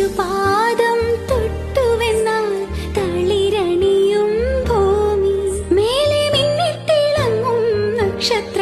ചുപാദം തളിരണിയും ഭൂമി. നക്ഷത്ര